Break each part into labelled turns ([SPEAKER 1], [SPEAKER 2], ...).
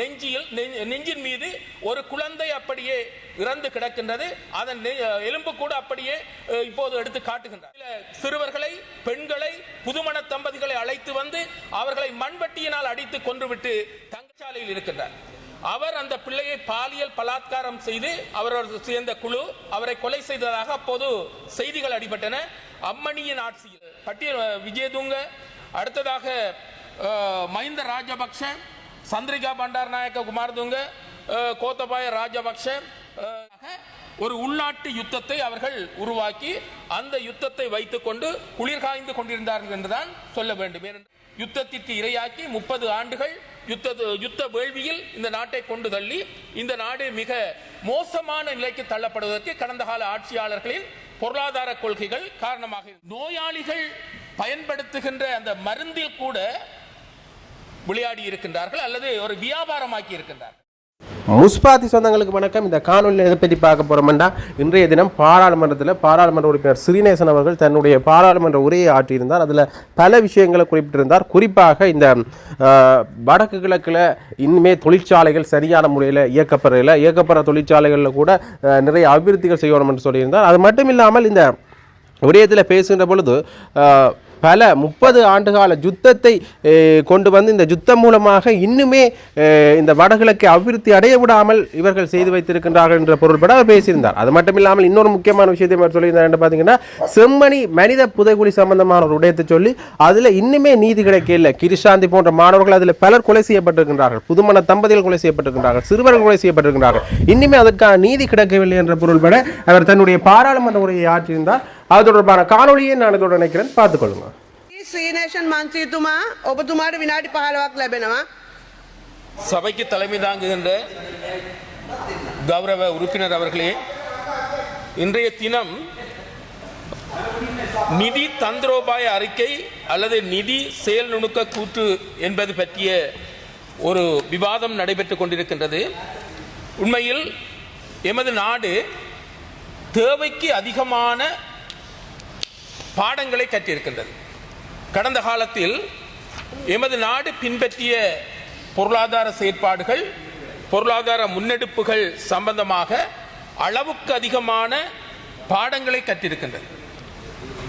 [SPEAKER 1] நெஞ்சில் நெஞ்சின் மீது ஒரு குழந்தை அப்படியே இறந்து கிடக்கின்றது. அதன் எலும்பு கூட அப்படியே இப்போது எடுத்து காட்டுகின்றார். சில சிறுவர்களை பெண்களை புதுமண தம்பதிகளை அழைத்து வந்து அவர்களை மண்வெட்டியினால் அடித்து கொன்றுவிட்டு தங்கச்சாலையில் இருக்கின்றார். அவர் அந்த பிள்ளையை பாலியல் பலாத்காரம் செய்து அவரோடு சேர்ந்த குழு அவரை கொலை செய்ததாக அப்போது செய்திகள் அடிபட்டன. அம்மணியின் ஆட்சியில் பட்டியல் விஜயதுங்க அடுத்ததாக மஹிந்த ராஜபக்ஷ சந்திரிகா பண்டாரநாயக்க நாயக்க குமார்துங்க கோத்தபாய ராஜபக்ஷ ஒரு உள்நாட்டு யுத்தத்தை அவர்கள் உருவாக்கி அந்த யுத்தத்தை வைத்துக்கொண்டு குளிர் காய்ந்து கொண்டிருந்தார்கள் என்றுதான் சொல்ல வேண்டும். யுத்தத்திற்கு இரையாக்கி முப்பது ஆண்டுகள் யுத்த யுத்த வேள்வியில் இந்த நாட்டை கொண்டு தள்ளி இந்த நாடு மிக மோசமான நிலைக்கு தள்ளப்படுவதற்கு கடந்த கால ஆட்சியாளர்களின் பொருளாதார கொள்கைகள் காரணமாக நோயாளிகள் பயன்படுத்துகின்ற அந்த மருந்தில் கூட விளையாடி இருக்கின்றார்கள் அல்லது ஒரு வியாபாரமாக்கி இருக்கின்றார்கள்.
[SPEAKER 2] முஸ்பாத்தி சொந்தங்களுக்கு வணக்கம். இந்த காணொலியில் எதை பற்றி பார்க்க போகிறோம்னா இன்றைய தினம் பாராளுமன்றத்தில் பாராளுமன்ற உறுப்பினர் ஸ்ரீநேசன் அவர்கள் தன்னுடைய பாராளுமன்ற உரையை ஆற்றியிருந்தார். அதில் பல விஷயங்களை குறிப்பிட்டிருந்தார். குறிப்பாக இந்த வடக்கு கிழக்கில் இனிமேல் தொழிற்சாலைகள் சரியான முறையில் இயக்கப்படுறதில்ல இயக்கப்படுற தொழிற்சாலைகளில் கூட நிறைய அபிவிருத்திகள் செய்யணும் என்று சொல்லியிருந்தார். அது மட்டும் இல்லாமல் இந்த விடயத்தில் பேசுகின்ற பொழுது பல முப்பது ஆண்டுகால யுத்தத்தை கொண்டு வந்து இந்த யுத்தம் மூலமாக இன்னுமே இந்த வடகிழக்கை அபிவிருத்தி அடைய விடாமல் இவர்கள் செய்து வைத்திருக்கின்றார்கள் என்ற பொருள்பட அவர் பேசியிருந்தார். அது மட்டும் இல்லாமல் இன்னொரு முக்கியமான விஷயத்தை அவர் சொல்லியிருந்தார் என்று பார்த்தீங்கன்னா செம்மணி மனித புதைகுழி சம்பந்தமான ஒரு விடயத்தை சொல்லி அதில் இன்னுமே நீதி கிடைக்கல கிருஷாந்தி போன்ற மாணவர்கள் அதில் பலர் கொலை செய்யப்பட்டிருக்கின்றார்கள். புதுமண தம்பதிகள் கொலை செய்யப்பட்டிருக்கின்றார்கள். சிறுவர்கள் கொலை செய்யப்பட்டிருக்கின்றார்கள். இன்னுமே அதற்கான நீதி கிடைக்கவில்லை என்ற பொருள்பட அவர் தன்னுடைய பாராளுமன்ற உரையை ஆற்றியிருந்தார். அது தொடர்பான காணொலியை நான் இதோட நினைக்கிறேன் பார்த்துக்கொள்ளுங்க.
[SPEAKER 3] ஸ்ரீநேஷன் மந்திரித்துமா ஒபத்துமாடு வினாடி பகலவாக்கு லெபனமா?
[SPEAKER 1] சபைக்கு தலைமை தாங்குகின்ற கௌரவ உறுப்பினர் அவர்களே இன்றைய தினம் நிதி தந்திரோபாய அறிக்கை அல்லது நிதி செயல் நுணுக்க கூற்று என்பது பற்றிய ஒரு விவாதம் நடைபெற்று கொண்டிருக்கின்றது. உண்மையில் எமது நாடு தேவைக்கு அதிகமான பாடங்களை கற்றிருக்கின்றது. கடந்த காலத்தில் எமது நாடு பின்பற்றிய பொருளாதார செயற்பாடுகள் பொருளாதார முன்னெடுப்புகள் சம்பந்தமாக அளவுக்கு அதிகமான பாடங்களை கற்றிருக்கின்றது.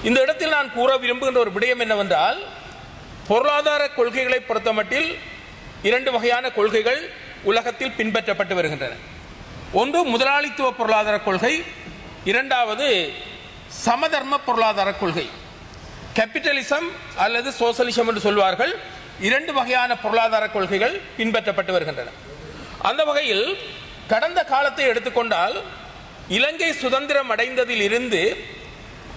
[SPEAKER 1] இந்த இடத்தில் நான் கூற விரும்புகின்ற ஒரு விடயம் என்னவென்றால் பொருளாதார கொள்கைகளை பொறுத்தமட்டில் இரண்டு வகையான கொள்கைகள் உலகத்தில் பின்பற்றப்பட்டு வருகின்றன. ஒன்று முதலாளித்துவ பொருளாதார கொள்கை இரண்டாவது சமதர்ம பொருளாதார கொள்கை. கேபிட்டலிசம் அல்லது சோசலிசம் என்று சொல்வார்கள் இரண்டு வகையான பொருளாதார கொள்கைகள் பின்பற்றப்பட்டு வருகின்றன. அந்த வகையில் கடந்த காலத்தை எடுத்துக்கொண்டால் இலங்கை சுதந்திரம் அடைந்ததில் இருந்து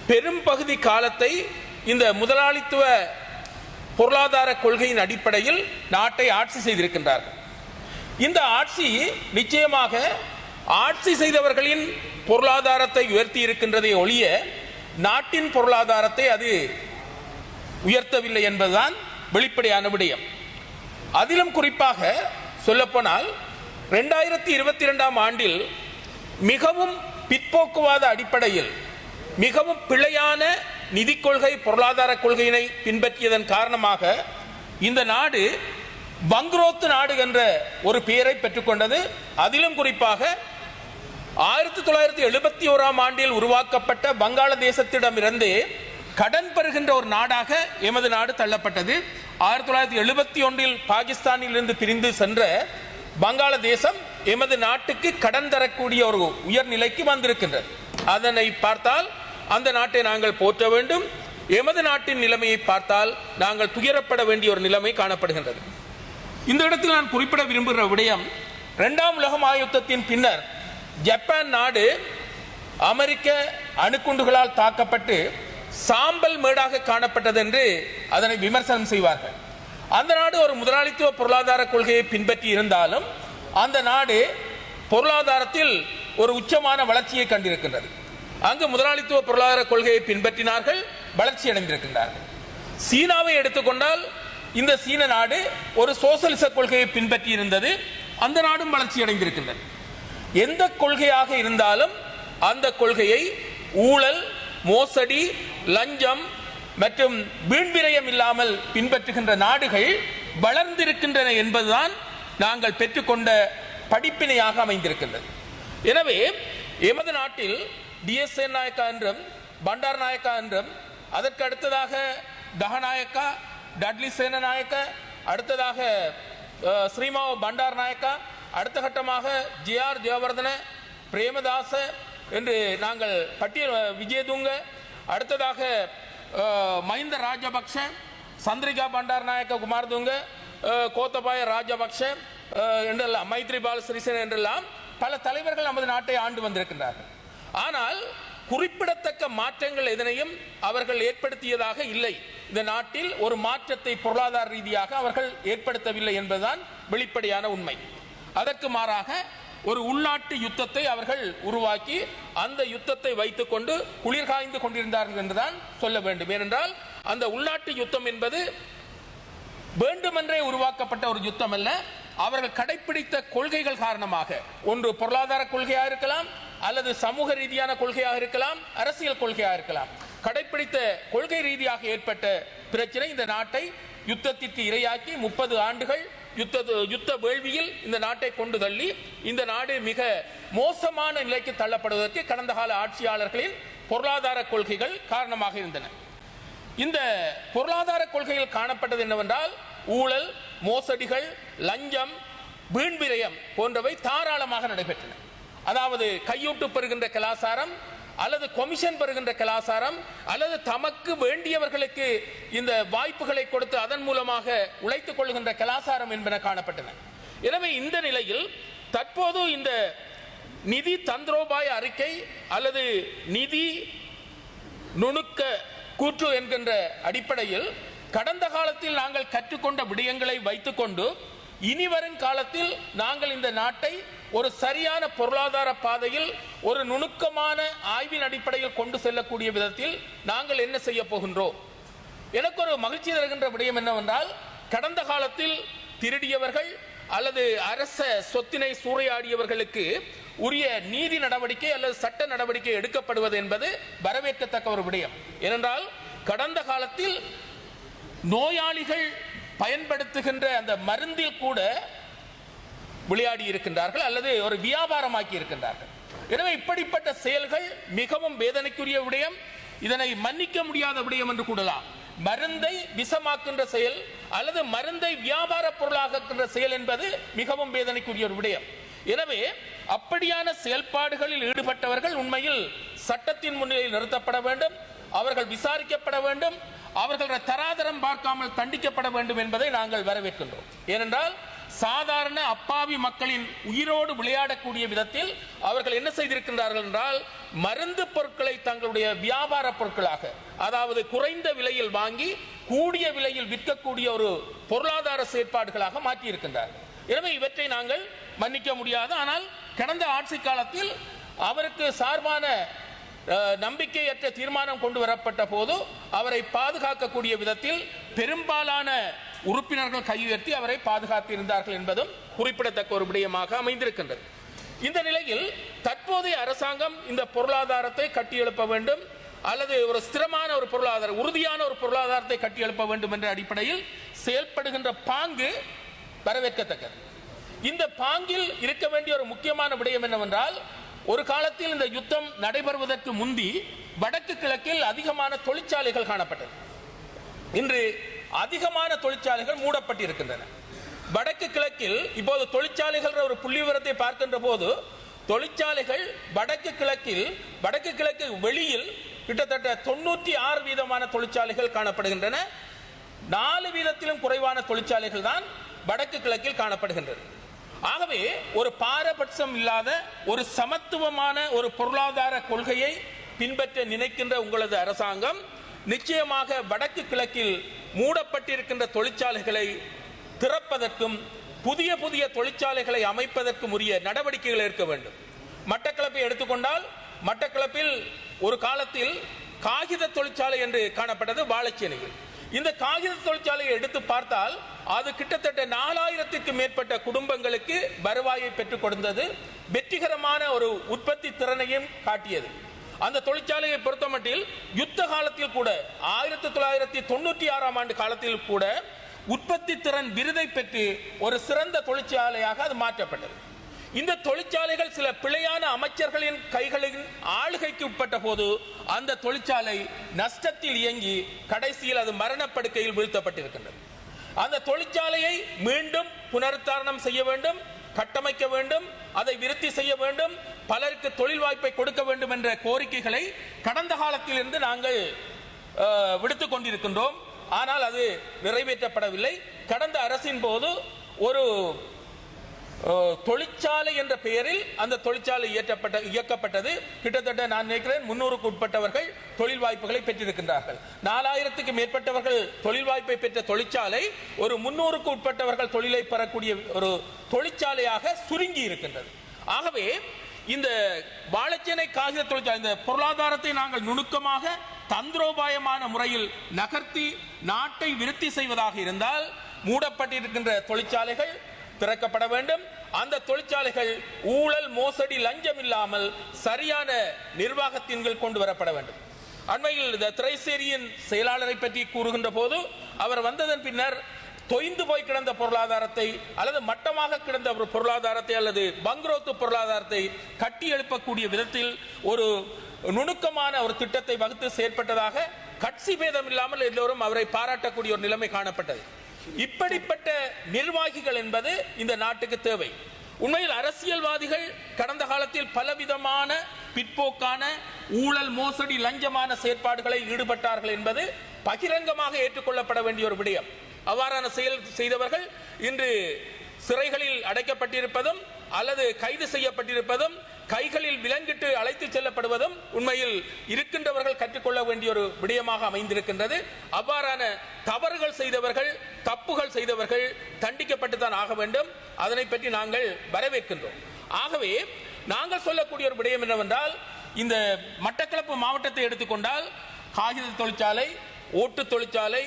[SPEAKER 1] பெரும் பகுதி காலத்தை இந்த முதலாளித்துவ பொருளாதார கொள்கையின் அடிப்படையில் நாட்டை ஆட்சி செய்திருக்கின்றார்கள். இந்த ஆட்சி நிச்சயமாக ஆட்சி செய்தவர்களின் பொருளாதாரத்தை உயர்த்தி இருக்கின்றதை ஒழிய நாட்டின் பொருளாதாரத்தை அது உயர்த்தவில்லை என்பதுதான் வெளிப்படையான விடயம். அதிலும் குறிப்பாக சொல்லப்போனால் ரெண்டாயிரத்தி இருபத்தி ரெண்டாம் ஆண்டில் மிகவும் பிற்போக்குவாத அடிப்படையில் மிகவும் பிழையான நிதி கொள்கை பொருளாதார கொள்கையினை பின்பற்றியதன் காரணமாக இந்த நாடு பங்குரோத்து நாடு என்ற ஒரு பெயரை பெற்றுக்கொண்டது அதிலும் குறிப்பாக ஆயிரத்தி தொள்ளாயிரத்தி எழுபத்தி ஓராம் ஆண்டில் உருவாக்கப்பட்ட வங்காளதேசத்திடமிருந்து கடன் பெறுகின்ற ஒரு நாடாக எமது நாடு தள்ளப்பட்டது. ஆயிரத்தி தொள்ளாயிரத்தி எழுபத்தி ஒன்றில் பாகிஸ்தானில் இருந்து பிரிந்து சென்ற வங்காளதேசம் எமது நாட்டுக்கு கடன் தரக்கூடிய ஒரு உயர்நிலைக்கு வந்திருக்கின்றது. அதனை பார்த்தால் அந்த நாட்டை நாங்கள் போற்ற வேண்டும். எமது நாட்டின் நிலைமையை பார்த்தால் நாங்கள் துயரப்பட வேண்டிய ஒரு நிலைமை காணப்படுகின்றது. இந்த இடத்தில் நான் குறிப்பிட விரும்புகிற விடயம் இரண்டாம் உலக மாயுத்தத்தின் பின்னர் ஜப்பான் நாடு அமெரிக்க அணுக்குண்டுகளால் தாக்கப்பட்டு சாம்பல் மேடாக காணப்பட்டது என்று அதனை விமர்சனம் செய்வார்கள். அந்த நாடு ஒரு முதலாளித்துவ பொருளாதார கொள்கையை பின்பற்றி இருந்தாலும் அந்த நாடு பொருளாதாரத்தில் ஒரு உச்சமான வளர்ச்சியை கண்டிருக்கின்றது. அங்கு முதலாளித்துவ பொருளாதார கொள்கையை பின்பற்றினார்கள் வளர்ச்சி அடைந்திருக்கின்றார்கள். சீனாவை எடுத்துக்கொண்டால் இந்த சீன நாடு ஒரு சோசலிச கொள்கையை பின்பற்றி இருந்தது அந்த நாடும் வளர்ச்சி அடைந்திருக்கின்றது. எந்த கொள்கையாக இருந்தாலும் அந்த கொள்கையை ஊழல் மோசடி லஞ்சம் மற்றும் வீண்விரயம் இல்லாமல் பின்பற்றுகின்ற நாடுகள் வளர்ந்திருக்கின்றன என்பதுதான் நாங்கள் பெற்றுக்கொண்ட படிப்பினையாக அமைந்திருக்கின்றது. எனவே எமது நாட்டில் டிஎஸ்ஏ நாயக்கா என்றும் பண்டார் நாயக்கா என்றும் அதற்கு அடுத்ததாக தகநாயக்கா டட்லி சேனநாயக்க அடுத்ததாக ஸ்ரீமாவ் பண்டார் நாயக்கா அடுத்த கட்டமாக ஜிஆர் ஜெயவர்தன பிரேமதாச என்று நாங்கள் பட்டியல் விஜயதுங்க. அடுத்ததாக மஹிந்த ராஜபக்ஷ சந்திரிகா பண்டார் நாயக்க குமாரதுங்க கோத்தபாய ராஜபக்ஷ என்றெல்லாம் மைத்ரிபால சிறிசேன என்றெல்லாம் பல தலைவர்கள் நமது நாட்டை ஆண்டு வந்திருக்கின்றார்கள். ஆனால் குறிப்பிடத்தக்க மாற்றங்கள் எதனையும் அவர்கள் ஏற்படுத்தியதாக இல்லை. இந்த நாட்டில் ஒரு மாற்றத்தை பொருளாதார ரீதியாக அவர்கள் ஏற்படுத்தவில்லை என்பதுதான் வெளிப்படையான உண்மை. அதற்கு மாறாக ஒரு உள்நாட்டு யுத்தத்தை அவர்கள் உருவாக்கி அந்த யுத்தத்தை வைத்துக்கொண்டு குளிர்காய்ந்து கொண்டிருந்தார்கள் என்றுதான் சொல்ல வேண்டும். ஏனென்றால் அந்த உள்நாட்டு யுத்தம் என்பது வேண்டுமென்றே உருவாக்கப்பட்ட ஒரு யுத்தம் அல்ல. அவர்கள் கடைபிடித்த கொள்கைகள் காரணமாக. ஒன்று பொருளாதார கொள்கையாக இருக்கலாம் அல்லது சமூக ரீதியான கொள்கையாக இருக்கலாம் அரசியல் கொள்கையாக இருக்கலாம். கடைபிடித்த கொள்கை ரீதியாக ஏற்பட்ட பிரச்சனை இந்த நாட்டை யுத்தத்திற்கு இரையாக்கி முப்பது ஆண்டுகள் யுத்த யுத்த வேள்வியில் இந்த நாட்டை கொண்டு தள்ளி இந்த நாடு மிக மோசமான நிலைக்கு தள்ளப்படுவதற்கு கடந்த கால ஆட்சியாளர்களின் பொருளாதார கொள்கைகள் காரணமாக இருந்தன. இந்த பொருளாதார கொள்கையில் காணப்பட்டது என்னவென்றால் ஊழல் மோசடிகள் லஞ்சம் வீண்விரயம் போன்றவை தாராளமாக நடைபெற்றன. அதாவது கையூட்டு பெறுகின்ற கலாசாரம் அல்லது கொமிஷன் பெறுகின்ற கலாசாரம் அல்லது தமக்கு வேண்டியவர்களுக்கு இந்த வாய்ப்புகளை கொடுத்து அதன் மூலமாக உழைத்துக் கொள்கின்ற கலாசாரம் என்பன காணப்பட்டன. எனவே இந்த நிலையில் தற்போது இந்த நிதி தந்திரோபாய அறிக்கை அல்லது நிதி நுணுக்க கூற்று என்கின்ற அடிப்படையில் கடந்த காலத்தில் நாங்கள் கற்றுக்கொண்ட விடயங்களை வைத்துக்கொண்டு இனி வரும் காலத்தில் நாங்கள் இந்த நாட்டை ஒரு சரியான பொருளாதார பாதையில் ஒரு நுணுக்கமான ஆய்வின் அடிப்படையில் கொண்டு செல்லக்கூடிய விதத்தில் நாங்கள் என்ன செய்ய போகின்றோம்? எனக்கு ஒரு மகிழ்ச்சி தருகின்ற விடயம் என்னவென்றால் கடந்த காலத்தில் திருடியவர்கள் அல்லது அரச சொத்தினை சூறையாடியவர்களுக்கு உரிய நீதி நடவடிக்கை அல்லது சட்ட நடவடிக்கை எடுக்கப்படுவது என்பது வரவேற்கத்தக்க ஒரு விடயம். ஏனென்றால் கடந்த காலத்தில் நோயாளிகள் பயன்படுத்துகின்ற அந்த மருந்தில் கூட விளையாடி இருக்கின்றார்கள் அல்லது ஒரு வியாபாரமாக்கி இருக்கின்றார்கள் எனவே இப்படிப்பட்ட செயல்கள் மிகவும் வேதனைக்குரிய விடயம். இதனை மன்னிக்க முடியாத விடயம் என்று கூடலாம் மருந்தை விஷமாக்கின்ற செயல் அல்லது மருந்தை வியாபார பொருளாக்குகின்ற செயல் என்பது மிகவும் வேதனைக்குரிய ஒரு விடயம். எனவே அப்படியான செயல்பாடுகளில் ஈடுபட்டவர்கள் உண்மையில் சட்டத்தின் முன்னிலையில் நிறுத்தப்பட வேண்டும். அவர்கள் விசாரிக்கப்பட வேண்டும். அவர்களுடைய தராதரம் பார்க்காமல் தண்டிக்கப்பட வேண்டும் என்பதை நாங்கள் வரவேற்கின்றோம். ஏனென்றால் சாதாரண அப்பாவி மக்களின் உயிரோடு விளையாடக்கூடிய விதத்தில் அவர்கள் என்ன செய்திருக்கின்றார்கள் என்றால் மருந்து பொருட்களை தங்களுடைய வியாபார பொருட்களாக அதாவது குறைந்த விலையில் வாங்கி கூடிய விலையில் விற்கக்கூடிய ஒரு பொருளாதார செயற்பாடுகளாக மாற்றியிருக்கின்றார் எனவே இவற்றை நாங்கள் மன்னிக்க முடியாது. ஆனால் கடந்த ஆட்சி காலத்தில் அவருக்கு சார்பான நம்பிக்கையற்ற தீர்மானம் கொண்டு வரப்பட்ட போது அவரை பாதுகாக்கக்கூடிய விதத்தில் பெரும்பாலான உறுப்பினர்கள் கையுயர்த்தி அவரை பாதுகாத்திருந்தார்கள் என்பதும் குறிப்பிடத்தக்க ஒரு விடயமாக அமைந்திருக்கின்றது. இந்த நிலையில் தற்போதைய அரசாங்கம் இந்த பொருளாதாரத்தை கட்டியெழுப்ப வேண்டும் அல்லது ஒரு ஸ்திரமான ஒரு பொருளாதார உறுதியான ஒரு பொருளாதாரத்தை கட்டியெழுப்ப வேண்டும் என்ற அடிப்படையில் செயல்படுகின்ற பாங்கு வரவேற்கத்தக்கது. இந்த பாங்கில் இருக்க வேண்டிய ஒரு முக்கியமான விடயம் என்னவென்றால் ஒரு காலத்தில் இந்த யுத்தம் நடைபெறுவதற்கு முந்தி வடக்கு கிழக்கில் அதிகமான தொழிற்சாலைகள் காணப்பட்டது. இன்று அதிகமான தொழிற்சாலைகள் மூடப்பட்டிருக்கின்றன. வடக்கு கிழக்கில் இப்போது தொழிற்சாலைகள் ஒரு புள்ளி விவரத்தை பார்க்கின்ற போது தொழிற்சாலைகள் வடக்கு கிழக்கில் வடக்கு கிழக்கு வெளியில் கிட்டத்தட்ட தொண்ணூற்றி ஆறு வீதமான தொழிற்சாலைகள் காணப்படுகின்றன. நாலு வீதத்திலும் குறைவான தொழிற்சாலைகள் தான் வடக்கு கிழக்கில் காணப்படுகின்றது. ஆகவே ஒரு பாரபட்சம் இல்லாத ஒரு சமத்துவமான ஒரு பொருளாதார கொள்கையை பின்பற்ற நினைக்கின்ற உங்களது அரசாங்கம் நிச்சயமாக வடக்கு கிழக்கில் மூடப்பட்டிருக்கின்ற தொழிற்சாலைகளை திறப்பதற்கும் புதிய புதிய தொழிற்சாலைகளை அமைப்பதற்கும் உரிய நடவடிக்கைகள் எடுக்க வேண்டும். மட்டக்களப்பை எடுத்துக்கொண்டால் மட்டக்களப்பில் ஒரு காலத்தில் காகித தொழிற்சாலை என்று காணப்பட்டது வாழைச்சேனையில். இந்த காகித தொழிற்சாலையை எடுத்து பார்த்தால் அது கிட்டத்தட்ட நாலாயிரத்துக்கு மேற்பட்ட குடும்பங்களுக்கு வருவாயை பெற்றுக் கொடுத்தது வெற்றிகரமான ஒரு உற்பத்தி திறனையும் காட்டியது. அந்த தொழிற்சாலையை பொறுத்தமட்டில் யுத்த காலத்தில் கூட ஆயிரத்தி தொள்ளாயிரத்தி தொண்ணூற்றி ஆறாம் ஆண்டு காலத்தில் கூட உற்பத்தி திறன் விருதை பெற்று ஒரு சிறந்த தொழிற்சாலையாக அது மாற்றப்பட்டது. இந்த தொழிற்சாலைகள் சில பிழையான அமைச்சர்களின் கைகளின் ஆளுகைக்கு உட்பட்ட போது அந்த தொழிற்சாலை நஷ்டத்தில் இயங்கி கடைசியில் அது மரணப்படுக்கையில் வீழ்த்தப்பட்டிருக்கின்றது. அந்த தொழிற்சாலையை மீண்டும் புனருத்தாரணம் செய்ய வேண்டும். கட்டமைக்க வேண்டும் அதை விருத்தி செய்ய வேண்டும் பலருக்கு தொழில் வாய்ப்பை கொடுக்க வேண்டும் என்ற கோரிக்கைகளை கடந்த காலத்திலிருந்து நாங்கள் அஹ், விடுத்துக் கொண்டிருக்கின்றோம். ஆனால் அது நிறைவேற்றப்படவில்லை. கடந்த அரசின் போது ஒரு தொழிற்சாலை என்ற பெயரில் அந்த தொழிற்சாலை இயற்றப்பட்ட இயக்கப்பட்டது. கிட்டத்தட்ட நான் நினைக்கிறேன் முன்னூறுக்கு உட்பட்டவர்கள் தொழில் வாய்ப்புகளை பெற்றிருக்கின்றார்கள். நாலாயிரத்துக்கு மேற்பட்டவர்கள் தொழில் வாய்ப்பை பெற்ற தொழிற்சாலை ஒரு முன்னூறுக்கு உட்பட்டவர்கள் தொழிலை பெறக்கூடிய ஒரு தொழிற்சாலையாக சுருங்கி இருக்கின்றது. ஆகவே இந்த வாழைச்சேனை காகித தொழிற்சாலை இந்த பொருளாதாரத்தை நாங்கள் நுணுக்கமாக தந்திரோபாயமான முறையில் நகர்த்தி நாட்டை விருத்தி செய்வதாக இருந்தால் மூடப்பட்டிருக்கின்ற தொழிற்சாலைகள் திறக்கப்பட வேண்டும். அந்த தொழிற்சாலைகள் ஊழல் மோசடி லஞ்சம் இல்லாமல் சரியான நிர்வாகத்தின் கீழ் கொண்டு வரப்பட வேண்டும். அண்மையில் இந்த திரைசேரியின் செயலாளரை பற்றி கூறுகின்ற போது அவர் வந்ததன் பின்னர் தொய்ந்து போய் கிடந்த பொருளாதாரத்தை அல்லது மட்டமாக கிடந்த ஒரு பொருளாதாரத்தை அல்லது பங்க்ரோத்து பொருளாதாரத்தை கட்டி எழுப்பக்கூடிய விதத்தில் ஒரு நுணுக்கமான ஒரு திட்டத்தை வகுத்து செயற்பட்டதாக கட்சி பேதம் இல்லாமல் எல்லோரும் அவரை பாராட்டக்கூடிய ஒரு நிலைமை காணப்பட்டது. இப்படிப்பட்ட நிர்வாகிகள் என்பது இந்த நாட்டுக்கு தேவை. உண்மையில் அரசியல்வாதிகள் கடந்த காலத்தில் பலவிதமான பிற்போக்கான ஊழல் மோசடி லஞ்சமான செயற்பாடுகளை ஈடுபட்டார்கள் என்பது பகிரங்கமாக ஏற்றுக்கொள்ளப்பட வேண்டிய ஒரு விடயம். அவ்வாறான செயல் செய்தவர்கள் இன்று சிறைகளில் அடைக்கப்பட்டிருப்பதும் அல்லது கைது செய்யப்பட்டிருப்பதும் கைகளில் விலங்கிட்டு அழைத்து செல்லப்படுவதும் உண்மையில் இருக்கின்றவர்கள் கற்றுக்கொள்ள வேண்டிய ஒரு விடயமாக அமைந்திருக்கின்றது. அவ்வாறான தவறுகள் செய்தவர்கள் தப்புகள் செய்தவர்கள் தண்டிக்கப்பட்டு தான் ஆக வேண்டும். அதனை பற்றி நாங்கள் வரவேற்கின்றோம். ஆகவே நாங்கள் சொல்லக்கூடிய ஒரு விடயம் என்னவென்றால் இந்த மட்டக்களப்பு மாவட்டத்தை எடுத்துக்கொண்டால் காகித தொழிற்சாலை ஓட்டு தொழிற்சாலை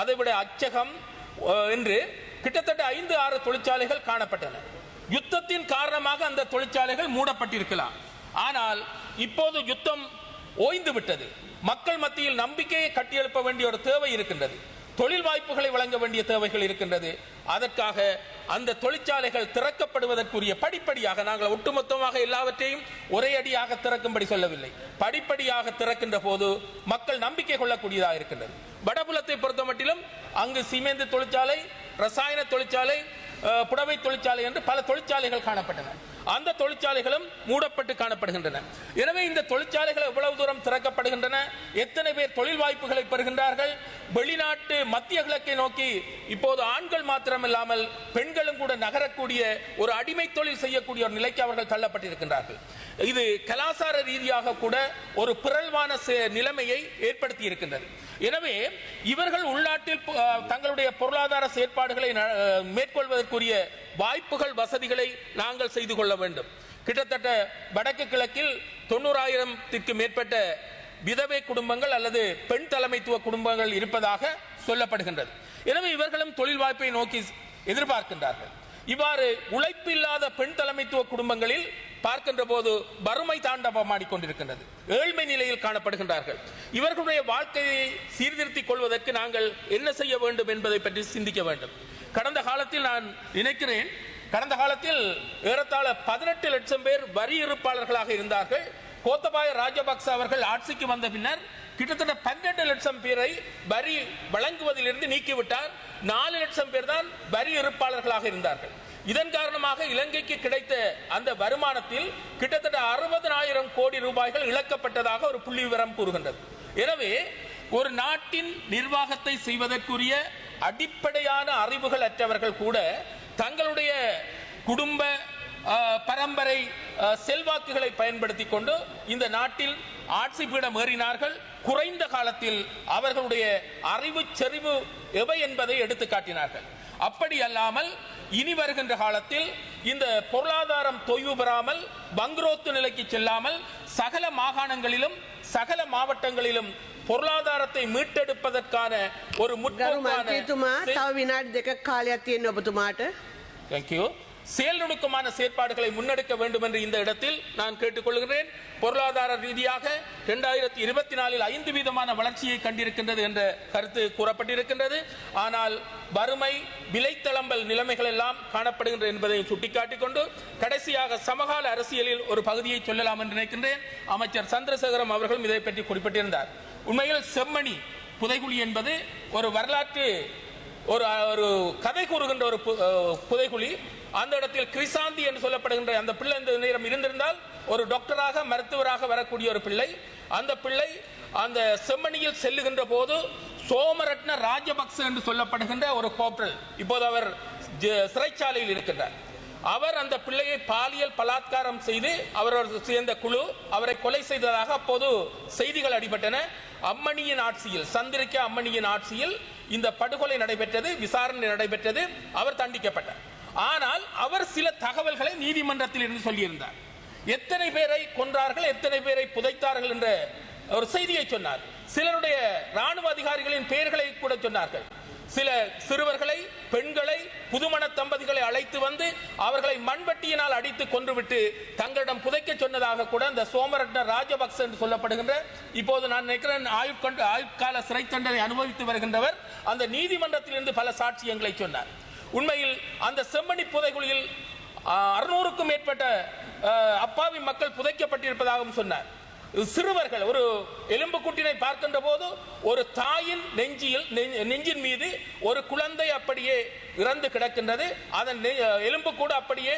[SPEAKER 1] அதைவிட அச்சகம் என்று கிட்டத்தட்ட ஐந்து ஆறு தொழிற்சாலைகள் காணப்பட்டன. யுத்தத்தின் காரணமாக அந்த தொழிற்சாலைகள் மூடப்பட்டிருக்கலாம். ஆனால் இப்போது யுத்தம் ஓய்ந்து விட்டது. மக்கள் மத்தியில் நம்பிக்கையை கட்டியெழுப்ப வேண்டிய ஒரு தேவை இருக்கின்றது. தொழில் வாய்ப்புகளை வழங்க வேண்டிய தேவைகள் இருக்கின்றது. அதற்காக அந்த தொழிற்சாலைகள் திறக்கப்படுவதற்குரிய படிப்படியாக நாங்கள் ஒட்டுமொத்தமாக எல்லாவற்றையும் ஒரே அடியாக திறக்கும்படி சொல்லவில்லை. படிப்படியாக திறக்கின்ற போது மக்கள் நம்பிக்கை கொள்ளக்கூடியதாக இருக்கின்றது. வடபுலத்தை பொறுத்தமட்டிலும் அங்கு சிமெண்ட் தொழிற்சாலை ரசாயன தொழிற்சாலை புடவை தொழிற்சாலை என்று பல தொழிற்சாலைகள் காணப்பட்டன. அந்த தொழிற்சாலைகளும் மூடப்பட்டு காணப்படுகின்றன. எனவே இந்த தொழிற்சாலைகள் எவ்வளவு தூரம் திறக்கப்படுகின்றன? எத்தனை பேர் தொழில் வாய்ப்புகளை பெறுகின்றார்கள்? வெளிநாட்டு மத்திய கிழக்கை நோக்கி இப்போது ஆண்கள் மாத்திரமில்லாமல் பெண்களும் கூட நகரக்கூடிய ஒரு அடிமை தொழில் செய்யக்கூடிய ஒரு நிலைக்கு அவர்கள் தள்ளப்பட்டிருக்கின்றார்கள். இது கலாசார ரீதியாக கூட ஒரு பிறழ்வான சே- நிலைமையை ஏற்படுத்தி இருக்கின்றது. எனவே இவர்கள் உள்நாட்டில் தங்களுடைய பொருளாதார செயற்பாடுகளை ந- மேற்கொள்வதற்குரிய வாய்ப்புகள் வசதிகளை நாங்கள் செய்து கொள்ள வேண்டும். கிட்டத்தட்ட வடக்கு கிழக்கில் தொண்ணூறாயிரத்திற்கு மேற்பட்ட விதவை குடும்பங்கள் அல்லது பெண் தலைமைத்துவ குடும்பங்கள் இருப்பதாக சொல்லப்படுகின்றது. எனவே இவர்களும் தொழில் வாய்ப்பை நோக்கி எதிர்பார்க்கின்றார்கள். இவ்வாறு உழைப்பில்லாத பெண் தலைமைத்துவ குடும்பங்களில் பார்க்கின்ற போது வறுமை தாண்டவமாடிக் கொண்டிருக்கின்றது. ஏழ்மை நிலையில் காணப்படுகின்றார்கள். இவர்களுடைய வாழ்க்கையை சீர்திருத்திக் கொள்வதற்கு நாங்கள் என்ன செய்ய வேண்டும் என்பதை பற்றி சிந்திக்க வேண்டும். கடந்த காலத்தில் நான் நினைக்கிறேன் கடந்த காலத்தில் ஏறத்தாழ பதினெட்டு லட்சம் பேர் வரி இருப்பாளர்களாக இருந்தார்கள். கோத்தபாய ராஜபக்ச அவர்கள் ஆட்சிக்கு வந்த பின்னர் கிட்டத்தட்ட பன்னெண்டு லட்சம் பேரை வரி வழங்குவதிலிருந்து நீக்கிவிட்டார். நாலு லட்சம் பேர் தான் வரி இருப்பாளர்களாக இருந்தார்கள். இதன் காரணமாக இலங்கைக்கு கிடைத்த அந்த வருமானத்தில் கிட்டத்தட்ட அறுபதனாயிரம் கோடி ரூபாய்கள் இழக்கப்பட்டதாக ஒரு புள்ளி விவரம் கூறுகின்றது. எனவே ஒரு நாட்டின் நிர்வாகத்தை செய்வதற்குரிய அடிப்படையான அறிவுகள் அற்றவர்கள் கூட தங்களுடைய குடும்ப பரம்பரை செல்வாக்குகளை பயன்படுத்தி கொண்டு இந்த நாட்டில் ஆட்சி பீடம் ஏறினார்கள். குறைந்த காலத்தில் அவர்களுடைய அறிவு செறிவு எவை என்பதை எடுத்து காட்டினார்கள். அப்படி அல்லாமல் இனி வருகின்ற காலத்தில் இந்த பொருளாதாரம் தொய்வு பெறாமல் பங்குரோத்து நிலைக்கு செல்லாமல் சகல மாகாணங்களிலும் சகல மாவட்டங்களிலும் பொருளாதாரத்தை மீட்டெடுப்பதற்கான ஒரு முக்கியமான தேங்க்யூ செயல் நுணுக்கமான செயற்பாடுகளை முன்னெடுக்க வேண்டும் என்று இந்த இடத்தில் நான் கேட்டுக்கொள்கிறேன். பொருளாதார ரீதியாக இரண்டாயிரத்தி இருபத்தி நாலில் ஐந்து வீதமான வளர்ச்சியை கண்டிருக்கின்றது என்ற கருத்து கூறப்பட்டிருக்கின்றது. ஆனால் வறுமை விலைத்தளம்பல் நிலைமைகள் எல்லாம் காணப்படுகின்றன என்பதை சுட்டிக்காட்டிக் கொண்டு கடைசியாக சமகால அரசியலில் ஒரு பகுதியை சொல்லலாம் என்று நினைக்கின்றேன். அமைச்சர் சந்திரசேகரம் அவர்களும் இதை பற்றி குறிப்பிட்டிருந்தார். உண்மையில் செம்மணி புதைகுழி என்பது ஒரு வரலாற்று ஒரு ஒரு கதை கூறுகின்ற ஒரு பு- புதைகுழி. அந்த இடத்தில் கிரிசாந்தி என்று சொல்லப்படுகின்ற அந்த பிள்ளை இந்த நேரம் இருந்திருந்தால் ஒரு டாக்டராக மருத்துவராக வரக்கூடிய ஒரு பிள்ளை. அந்த பிள்ளை அந்த செம்மணியில் செல்லுகின்ற போது சோமரட்ன ராஜபக்ச என்று சொல்லப்படுகின்ற ஒரு கோப்ரல் இப்போது அவர் சிறைச்சாலையில் இருக்கின்றார். அவர் அந்த பிள்ளையை பாலியல் பலாத்காரம் செய்து அவரோடு சேர்ந்த குழு அவரை கொலை செய்ததாக அப்போது செய்திகள் அடிபட்டன. அம்மணியின் ஆட்சியில் சந்திரிக்கா அம்மணியின் ஆட்சியில் இந்த படுகொலை நடைபெற்றது விசாரணை நடைபெற்றது அவர் தண்டிக்கப்பட்டார். ஆனால் அவர் சில தகவல்களை நீதிமன்றத்தில் இருந்து சொல்லியிருந்தார். எத்தனை பேரை கொன்றார்கள் எத்தனை பேரை புதைத்தார்கள் என்ற ஒரு செய்தியை சொன்னார். சிலருடைய ராணுவ அதிகாரிகளின் பெயர்களை கூட சொன்னார்கள். சில சிறுவர்களை பெண்களை புதுமண தம்பதிகளை அழைத்து வந்து அவர்களை மண்வெட்டியினால் அடித்து கொன்றுவிட்டு தங்களிடம் புதைக்க சொன்னதாக கூட இந்த சோமரட்ன ராஜபக்ச என்று சொல்லப்படுகின்ற இப்போது நான் நினைக்கிறேன் ஆயுட்கொண்டு ஆயுட்கால சிறை தண்டனை அனுபவித்து வருகின்றவர் அந்த நீதிமன்றத்திலிருந்து பல சாட்சியங்களை சொன்னார். உண்மையில் அந்த செம்மணி புதைகுழியில் அறுநூறுக்கும் மேற்பட்ட அப்பாவி மக்கள் புதைக்கப்பட்டிருப்பதாகவும் சொன்னார். சிறுவர்கள் ஒரு எலும்புக்குட்டினை பார்க்கின்ற போது ஒரு தாயின் நெஞ்சியில் நெஞ்சின் மீது ஒரு குழந்தை அப்படியே இறந்து கிடக்கின்றது. அதன் எலும்பு கூட அப்படியே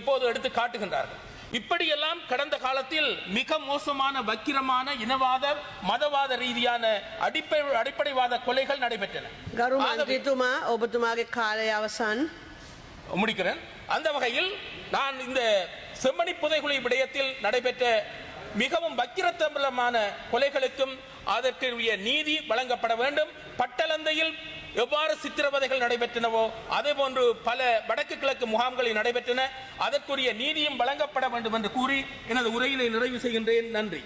[SPEAKER 1] இப்போது எடுத்து காட்டுகின்றார்கள். இப்படியெல்லாம் கடந்த காலத்தில் மிக மோசமான வக்கிரமான இனவாத மதவாத ரீதியான அடிப்படை அடிப்படைவாத கொலைகள் நடைபெற்றன.
[SPEAKER 3] ஒபத்துமாக காலை அவசான்
[SPEAKER 1] முடிக்கிறேன். அந்த வகையில் நான் இந்த செம்மணி புதைகுழி விடயத்தில் நடைபெற்ற மிகவும் வக்கிரத்தம்பலமான கொலைகளுக்கும் அதற்குரிய நீதி வழங்கப்பட வேண்டும். பட்டலந்தையில் எவ்வாறு சித்திரவதைகள் நடைபெற்றனவோ அதே போன்று பல வடக்கு கிழக்கு முகாம்களில் நடைபெற்றன. அதற்குரிய நீதியும் வழங்கப்பட வேண்டும் என்று கூறி எனது உரையினை நிறைவு செய்கின்றேன். நன்றி.